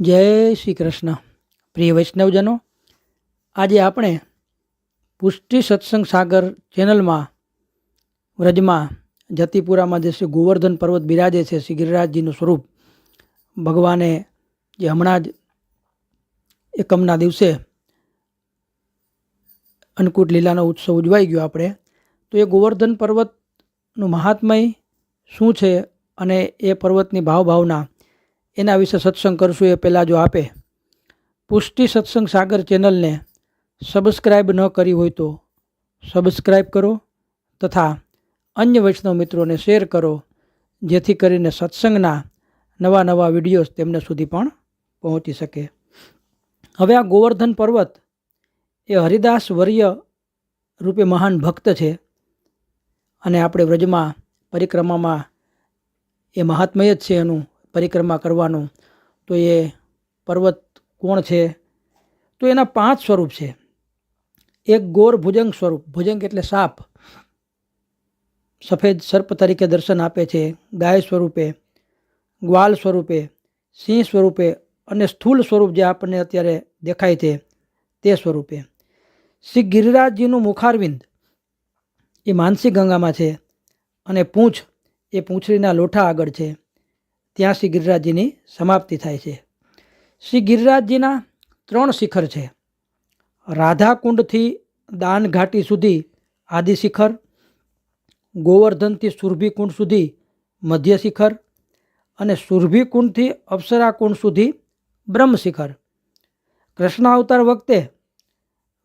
જય શ્રી કૃષ્ણ. પ્રિય વૈષ્ણવજનો, આજે આપણે પુષ્ટિ સત્સંગ સાગર ચેનલમાં, વ્રજમાં, જતીપુરામાં જે શ્રી ગોવર્ધન પર્વત બિરાજે છે, શ્રી ગિરિરાજજીનું સ્વરૂપ, ભગવાને જે હમણાં જ એકમના દિવસે અન્નકૂટ લીલાનો ઉત્સવ ઉજવાઈ ગયો આપણે, તો એ ગોવર્ધન પર્વતનું મહાત્મય શું છે અને એ પર્વતની ભાવભાવના એના વિશે સત્સંગ કરશું એ પહેલાં જો આપે. પુષ્ટિ સત્સંગ સાગર ચેનલને સબસ્ક્રાઈબ ન કરી હોય તો સબસ્ક્રાઈબ કરો તથા અન્ય વૈષ્ણવ મિત્રોને શેર કરો, જેથી કરીને સત્સંગના નવા નવા વિડીયોઝ તેમને સુધી પણ પહોંચી શકે. હવે આ ગોવર્ધન પર્વત એ હરિદાસ વર્ય રૂપે મહાન ભક્ત છે અને આપણે વ્રજમાં પરિક્રમામાં એ મહાત્મય જ છે એનું પરિક્રમા કરવાનું, તો એ પર્વત કોણ છે? તો એના પાંચ સ્વરૂપ છે. એક ગોર ભુજંગ સ્વરૂપ. ભુજંગ એટલે સાપ. સફેદ સર્પ તરીકે દર્શન આપે છે. ગાય સ્વરૂપે, ગ્વાલ સ્વરૂપે, સિંહ સ્વરૂપે અને સ્થૂલ સ્વરૂપ જે આપણને અત્યારે દેખાય છે, તે સ્વરૂપે. શ્રી ગિરિરાજજીનું મુખારવિંદ એ માનસી ગંગામાં છે અને પૂંછ એ પૂંછડીના લોઠા આગળ છે. ત્યાં શ્રી ગિરિરાજજીની સમાપ્તિ થાય છે. શ્રી ગિરિરાજજીના ત્રણ શિખર છે. રાધાકુંડથી દાન ઘાટી સુધી આદિ શિખર, ગોવર્ધનથી સુરભીકુંડ સુધી મધ્ય શિખર અને સુરભીકુંડથી અપ્સરાકુંડ સુધી બ્રહ્મશિખર કૃષ્ણ અવતાર વખતે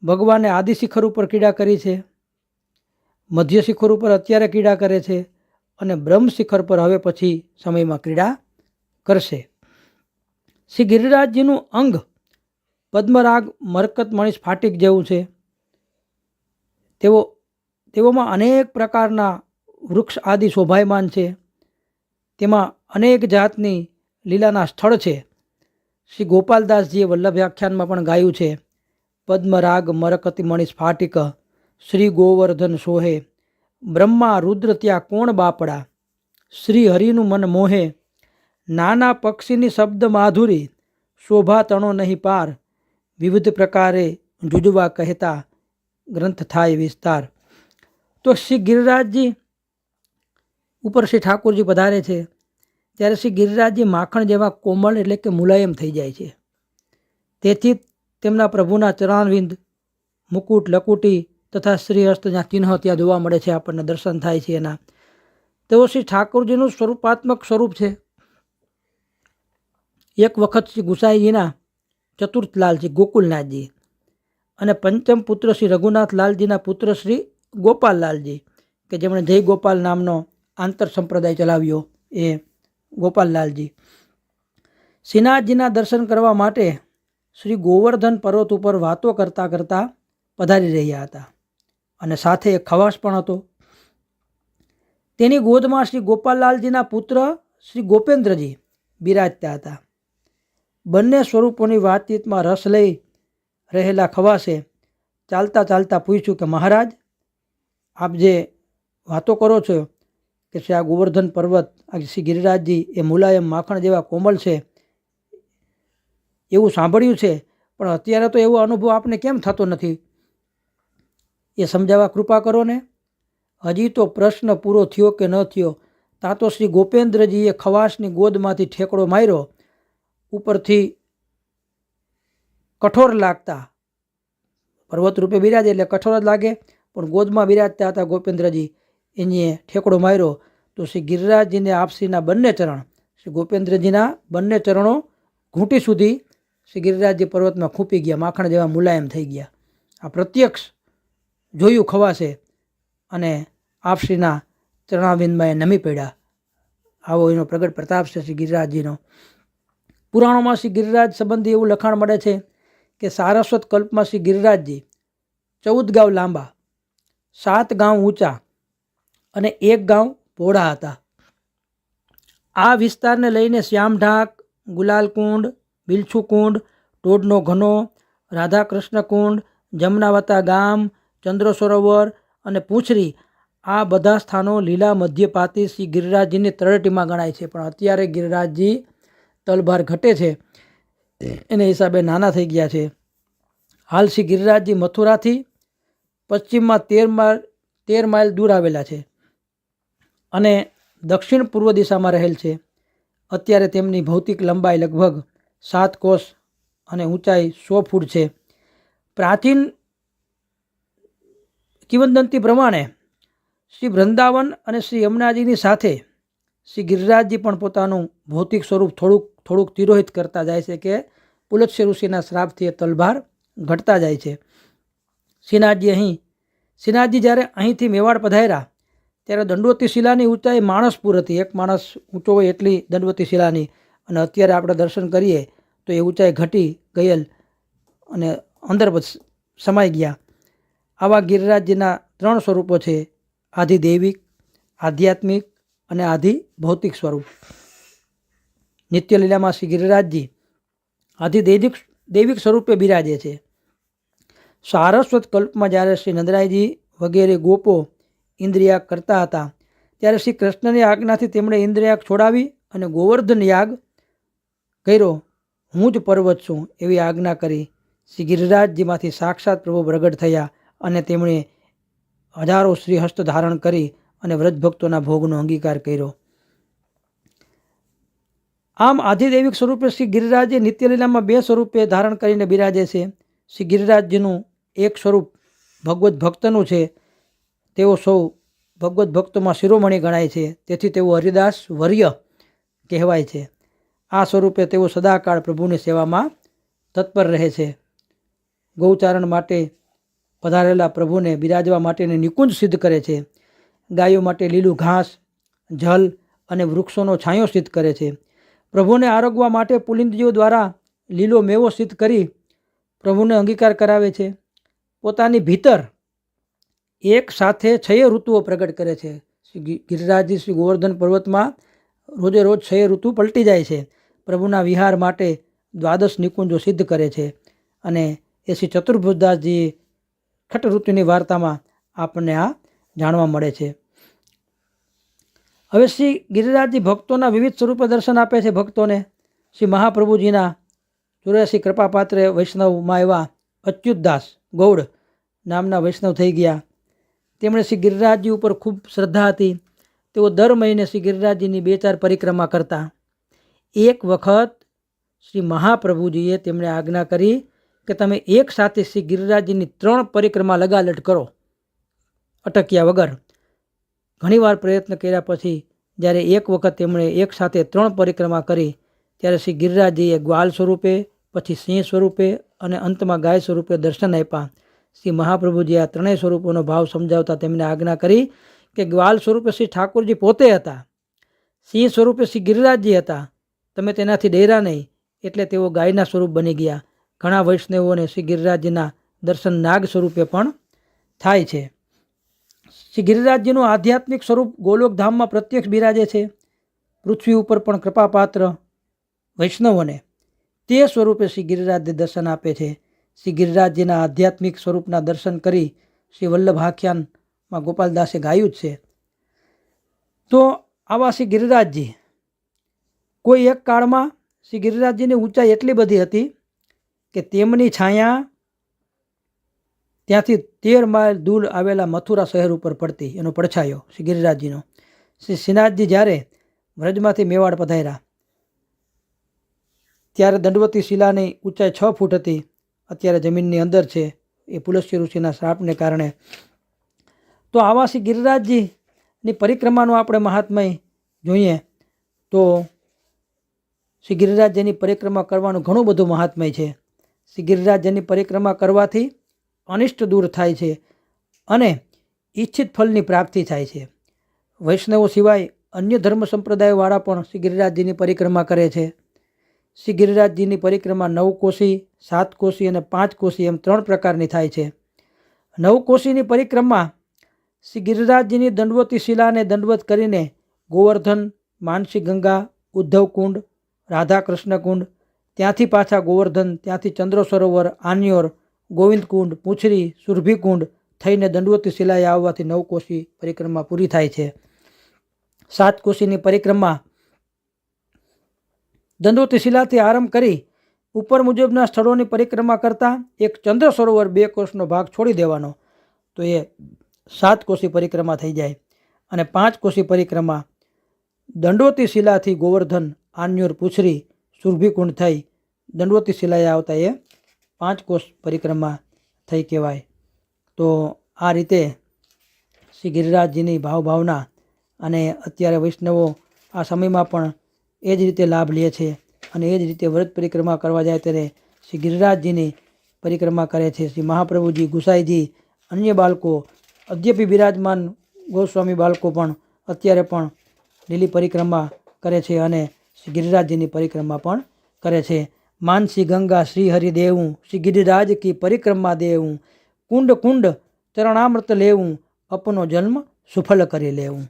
ભગવાને આદિ શિખર ઉપર ક્રીડા કરી છે. મધ્ય શિખર ઉપર અત્યારે ક્રીડા કરે છે અને બ્રહ્મ શિખર પર હવે પછી સમયમાં ક્રીડા કરશે. શ્રી ગિરિરાજજીનું અંગ પદ્મરાગ મરકત મણીષ ફાટિક જેવું છે. તેઓ, તેઓમાં અનેક પ્રકારના વૃક્ષ આદિ શોભાયમાન છે. તેમાં અનેક જાતની લીલાના સ્થળ છે. શ્રી ગોપાલદાસજીએ વલ્લભ વ્યાખ્યાનમાં પણ ગાયું છે, પદ્મરાગ મરકતિ મણીષ ફાટિક, શ્રી ગોવર્ધન સોહે, બ્રહ્મા રુદ્ર ત્યાં કોણ બાપડા? શ્રી હરિનું મન મોહે નાના પક્ષીની શબ્દ માધુરી, શોભા તણો નહીં પાર, વિવિધ પ્રકારે જુજવા કહેતા ગ્રંથ થાય વિસ્તાર. તો શ્રી ગિરિરાજજી ઉપર શ્રી ઠાકોરજી પધારે છે, ત્યારે શ્રી ગિરિરાજજી માખણ જેવા કોમળ એટલે કે મુલાયમ થઈ જાય છે. તેથી તેમના પ્રભુના ચરણવિંદ, મુકુટ, લકુટી તથા શ્રીહસ્તના ચિહ્ન ત્યાં જોવા મળે છે, આપણને દર્શન થાય છે એના. તેઓ શ્રી ઠાકોરજીનું સ્વરૂપાત્મક સ્વરૂપ છે. એક વખત શ્રી ગુસાઈજીના ચતુર્થલાલજી ગોકુલનાથજી અને પંચમ પુત્ર શ્રી રઘુનાથ લાલજીના પુત્ર શ્રી ગોપાલલાલજી કે જેમણે જય ગોપાલ નામનો આંતર સંપ્રદાય ચલાવ્યો એ ગોપાલલાલજી શ્રીનાથજીના દર્શન કરવા માટે શ્રી ગોવર્ધન પર્વત ઉપર વાતો કરતાં કરતાં પધારી રહ્યા હતા અને સાથે એક ખવાસ પણ હતો. તેની ગોદમાં શ્રી ગોપાલલાલજીના પુત્ર શ્રી ગોપેન્દ્રજી બિરાજતા હતા. બંને સ્વરૂપોની વાતચીતમાં રસ લઈ રહેલા ખવાસે ચાલતા ચાલતા પૂછ્યું કે, મહારાજ, આપ જે વાતો કરો છો કે શ્રી આ ગોવર્ધન પર્વત, આ શ્રી ગિરિરાજજી એ મુલાયમ માખણ જેવા કોમલ છે, એવું સાંભળ્યું છે, પણ અત્યારે તો એવો અનુભવ આપને કેમ થતો નથી? એ સમજાવવા કૃપા કરો ને. હજી તો પ્રશ્ન પૂરો થયો કે ન થયો, તાં તો શ્રી ગોપેન્દ્રજીએ ખવાસની ગોદમાંથી ઠેકડો માર્યો ઉપરથી કઠોર લાગતા. પર્વત રૂપે બિરાજે એટલે કઠોર જ લાગે. પણ ગોદમાં બિરાજતા હતા ગોપેન્દ્રજી. એની ઠેકડો માર્યો તો શ્રી ગિરિરાજજીને આપશ્રીના બંને ચરણ, શ્રી ગોપેન્દ્રજીના બંને ચરણો ઘૂંટી સુધી શ્રી ગિરિરાજજી પર્વતમાં ખૂંપી ગયા. માખણ જેવા મુલાયમ થઈ ગયા. આ પ્રત્યક્ષ જોયું ખવાશે અને આપશ્રીના ચરણાવિંદમાં એ નમી પડ્યા. આવો એનો પ્રગટ પ્રતાપ છે શ્રી ગિરિરાજજીનો. પુરાણોમાં શ્રી ગિરિરાજ સંબંધી એવું લખાણ મળે છે કે સારસ્વત કલ્પમાં શ્રી ગિરિરાજજી ચૌદ ગાંવ લાંબા, સાત ગાંવ ઊંચા અને એક ગાંવ પહોળા હતા. આ વિસ્તારને લઈને શ્યામઢાક, ગુલાલકુંડ, બિલછુકુંડ, ટોડનો ઘનો, રાધાકૃષ્ણકુંડ, જમનાવતા ગામ ચંદ્ર સરોવર અને પૂંછરી આ બધા સ્થાનો લીલા મધ્યપાતી શ્રી ગિરિરાજજીની તળેટીમાં ગણાય છે. પણ અત્યારે ગિરિરાજજી તલભાર ઘટે છે. એને હિસાબે નાના થઈ ગયા છે. હાલ શ્રી ગિરિરાજજી મથુરાથી પશ્ચિમમાં તેર માઇલ તેર માઇલ દૂર આવેલા છે અને દક્ષિણ પૂર્વ દિશામાં રહેલ છે. અત્યારે તેમની ભૌતિક લંબાઈ લગભગ સાત કોષ અને ઊંચાઈ સો ફૂટ છે. પ્રાચીન કિંવદંતી પ્રમાણે શ્રી વૃંદાવન અને શ્રી યમુનાજીની સાથે શ્રી ગિરિરાજજી પણ પોતાનું ભૌતિક સ્વરૂપ થોડુંક થોડુંક તિરોહિત કરતા જાય છે કે પુલત્સ્ય ઋષિના શ્રાપથી એ તલભાર ઘટતા જાય છે. શ્રીનાથજી અહીં શ્રીનાથજી જ્યારે અહીંથી મેવાડ પધાર્યા, ત્યારે દંડવતી શિલાની ઊંચાઈ માણસપુર હતી. એક માણસ ઊંચો હોય એટલી દંડવતી શિલાની. અને અત્યારે આપણે દર્શન કરીએ, તો એ ઊંચાઈ ઘટી ગયેલ અને અંદર સમાઈ ગયા. આવા ગિરિરાજજીના ત્રણ સ્વરૂપો છે. આધિ દૈવિક, આધ્યાત્મિક અને આધિ ભૌતિક સ્વરૂપ. નિત્યલીલામાં શ્રી ગિરિરાજજી આધિ દૈવિક દૈવિક સ્વરૂપે બિરાજે છે. સારસ્વત કલ્પમાં જ્યારે શ્રી નંદરાયજી વગેરે ગોપો ઇન્દ્રિયાગ કરતા હતા, ત્યારે શ્રી કૃષ્ણની આજ્ઞાથી તેમણે ઇન્દ્રિયાગ છોડાવી અને ગોવર્ધન યાગ કર્યો. હું જ પર્વત છું એવી આજ્ઞા કરી શ્રી ગિરિરાજજીમાંથી સાક્ષાત પ્રભુ પ્રગટ થયા અને તેમણે હજારો શ્રીહસ્ત ધારણ કરી અને વ્રજભક્તોના ભોગનો અંગીકાર કર્યો. આમ આધિદૈવિક સ્વરૂપે શ્રી ગિરિરાજે નિત્યલીલામાં બે સ્વરૂપે ધારણ કરીને બિરાજે છે. શ્રી ગિરિરાજજીનું એક સ્વરૂપ ભગવત ભક્તનું છે. તેઓ સૌ ભગવત ભક્તોમાં શિરોમણી ગણાય છે. તેથી તેઓ હરિદાસ વર્ય કહેવાય છે. આ સ્વરૂપે તેઓ સદાકાળ પ્રભુની સેવામાં તત્પર રહે છે. ગૌચારણ માટે પધારેલા પ્રભુને બિરાજવા માટેને નિકુંજ સિદ્ધ કરે છે. ગાયો માટે લીલું ઘાસ, જલ અને વૃક્ષોનો છાંયો સિદ્ધ કરે છે. પ્રભુને આરોગવા માટે પુલિંદજીઓ દ્વારા લીલો મેવો સિદ્ધ કરી પ્રભુને અંગીકાર કરાવે છે. પોતાની ભીતર એક સાથે છય ઋતુઓ પ્રગટ કરે છે. શ્રી ગિરિરાજજી શ્રી ગોવર્ધન પર્વતમાં રોજે રોજ છય ઋતુ પલટી જાય છે. પ્રભુના વિહાર માટે દ્વાદશ નિકુંજો સિદ્ધ કરે છે અને એ શ્રી ચતુર્ભુજદાસજી ખટ ઋતુની વાર્તામાં આપણને આ જાણવા મળે છે. હવે શ્રી ગિરિરાજજી ભક્તોના વિવિધ સ્વરૂપે દર્શન આપે છે ભક્તોને. શ્રી મહાપ્રભુજીના ચોર્યાસી કૃપાપાત્રે વૈષ્ણવમાં એવા અચ્યુતદાસ ગૌડ નામના વૈષ્ણવ થઈ ગયા. તેમણે શ્રી ગિરિરાજજી ઉપર ખૂબ શ્રદ્ધા હતી. તેઓ દર મહિને શ્રી ગિરિરાજજીની બે ચાર પરિક્રમા કરતા. એક વખત શ્રી મહાપ્રભુજીએ તેમણે આજ્ઞા કરી કે તમે એક સાથે શ્રી ગિરિરાજજીની ત્રણ પરિક્રમા લગાલટ કરો અટક્યા વગર. ઘણીવાર પ્રયત્ન કર્યા પછી જ્યારે એક વખત તેમણે એક સાથે ત્રણ પરિક્રમા કરી, ત્યારે શ્રી ગિરિરાજજીએ ગ્વાલ સ્વરૂપે, પછી સિંહ સ્વરૂપે અને અંતમાં ગાય સ્વરૂપે દર્શન આપ્યા. શ્રી મહાપ્રભુજી આ ત્રણેય સ્વરૂપોનો ભાવ સમજાવતા તેમને આજ્ઞા કરી કે ગ્વાલ સ્વરૂપે શ્રી ઠાકોરજી પોતે હતા. સિંહ સ્વરૂપે શ્રી ગિરિરાજજી હતા. તમે તેનાથી ડેરા નહીં, એટલે તેઓ ગાયના સ્વરૂપ બની ગયા. ઘણા વૈષ્ણવોને શ્રી ગિરિરાજજીના દર્શન નાગ સ્વરૂપે પણ થાય છે. શ્રી ગિરિરાજજીનું આધ્યાત્મિક સ્વરૂપ ગોલોકધામમાં પ્રત્યક્ષ બિરાજે છે. પૃથ્વી ઉપર પણ કૃપાપાત્ર વૈષ્ણવોને તે સ્વરૂપે શ્રી ગિરિરાજને દર્શન આપે છે. શ્રી ગિરિરાજજીના આધ્યાત્મિક સ્વરૂપના દર્શન કરી શ્રી વલ્લભ આખ્યાનમાં ગોપાલદાસે ગાયું જ છે. તો આવા શ્રી ગિરિરાજજી, કોઈ એક કાળમાં શ્રી ગિરિરાજજીની ઊંચાઈ એટલી બધી હતી કે તેમની છાયા ત્યાંથી તેર માઇલ દૂર આવેલા મથુરા શહેર ઉપર પડતી એનો પડછાયો શ્રી ગિરિરાજજીનો. શ્રી શ્રીનાથજી જ્યારે વ્રજમાંથી મેવાડ પધાર્યા, ત્યારે દંડવતી શિલાની ઊંચાઈ છ ફૂટ હતી. અત્યારે જમીનની અંદર છે એ પુલસ્ય ઋષિના શ્રાપને કારણે. તો આવા શ્રી ગિરિરાજજીની પરિક્રમાનું આપણે મહાત્મય જોઈએ તો શ્રી ગિરિરાજજીની પરિક્રમા કરવાનું ઘણું બધું મહાત્મય છે. શ્રી ગિરિરાજજીની પરિક્રમા કરવાથી અનિષ્ટ દૂર થાય છે અને ઈચ્છિત ફલની પ્રાપ્તિ થાય છે. વૈષ્ણવો સિવાય અન્ય ધર્મ સંપ્રદાયવાળા પણ શ્રી ગિરિરાજજીની પરિક્રમા કરે છે. શ્રી ગિરિરાજજીની પરિક્રમા નવ કોશી, સાત કોશી અને પાંચ કોશી એમ ત્રણ પ્રકારની થાય છે. નવ કોશીની પરિક્રમા શ્રી ગિરિરાજજીની દંડવતી શિલાને દંડવત કરીને ગોવર્ધન, માનસી ગંગા ઉદ્ધવ કુંડ રાધા કૃષ્ણ કુંડ ત્યાંથી પાછા ગોવર્ધન, ત્યાંથી ચંદ્ર સરોવર આન્યોર ગોવિંદ કુંડ પૂછરી સુરભી કુંડ થઈને દંડવતી શિલાએ આવવાથી નવ કોશી પરિક્રમા પૂરી થાય છે. સાત કોશીની પરિક્રમા દંડવતી શિલાથી આરંભ કરી ઉપર મુજબના સ્થળોની પરિક્રમા કરતાં એક ચંદ્ર સરોવર બે કોષનો ભાગ છોડી દેવાનો. તો એ સાત કોષી પરિક્રમા થઈ જાય. અને પાંચ કોષી પરિક્રમા દંડોતી શિલાથી ગોવર્ધન, આન્યુર પૂછરી સુરભીકુંડ થઈ દંડવતી શિલાએ આવતા એ પાંચ કોષ પરિક્રમા થઈ કહેવાય. તો આ રીતે શ્રી ગિરિરાજજીની ભાવભાવના અને અત્યારે વૈષ્ણવો આ સમયમાં પણ એ જ રીતે લાભ લે છે અને એ જ રીતે વ્રત પરિક્રમા કરવા જાય ત્યારે શ્રી ગિરિરાજજીની પરિક્રમા કરે છે. શ્રી મહાપ્રભુજી ગુસાઈજી, અન્ય બાળકો, અદ્યપી બિરાજમાન ગોસ્વામી બાળકો પણ અત્યારે પણ લીલી પરિક્રમા કરે છે અને શ્રી ગિરિરાજજીની પરિક્રમા પણ કરે છે. માનસી ગંગા શ્રી હરિદેવું શ્રી ગિરિરાજ કી પરિક્રમા દેવું, કુંડ કુંડ ચરણામૃત લેવું, અપનો જન્મ સુફળ કરી લેવું.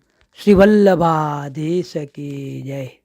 શ્રી વલ્લભાધીશ કી જય.